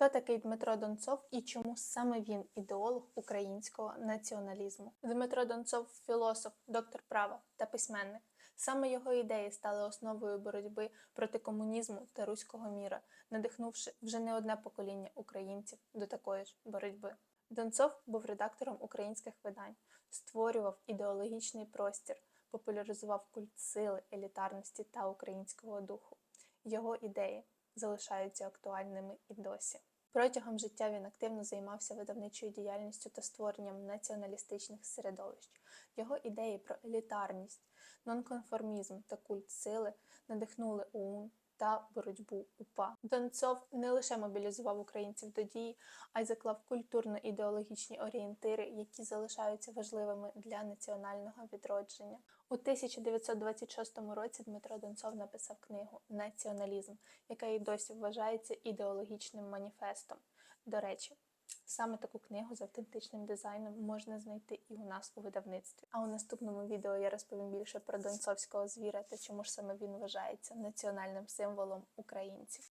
Хто такий Дмитро Донцов і чому саме він ідеолог українського націоналізму? Дмитро Донцов філософ, доктор права та письменник. Саме його ідеї стали основою боротьби проти комунізму та руського міра, надихнувши вже не одне покоління українців до такої ж боротьби. Донцов був редактором українських видань, створював ідеологічний простір, популяризував культ сили, елітарності та українського духу. Його ідеї залишаються актуальними і досі. Протягом життя він активно займався видавничою діяльністю та створенням націоналістичних середовищ. Його ідеї про елітарність, нонконформізм та культ сили надихнули ОУН та боротьбу УПА. Донцов не лише мобілізував українців до дії, а й заклав культурно-ідеологічні орієнтири, які залишаються важливими для національного відродження. У 1926 році Дмитро Донцов написав книгу Націоналізм, яка й досі вважається ідеологічним маніфестом. До речі, саме таку книгу з автентичним дизайном можна знайти і у нас у видавництві. А у наступному відео я розповім більше про донцовського звіра та чому ж саме він вважається національним символом українців.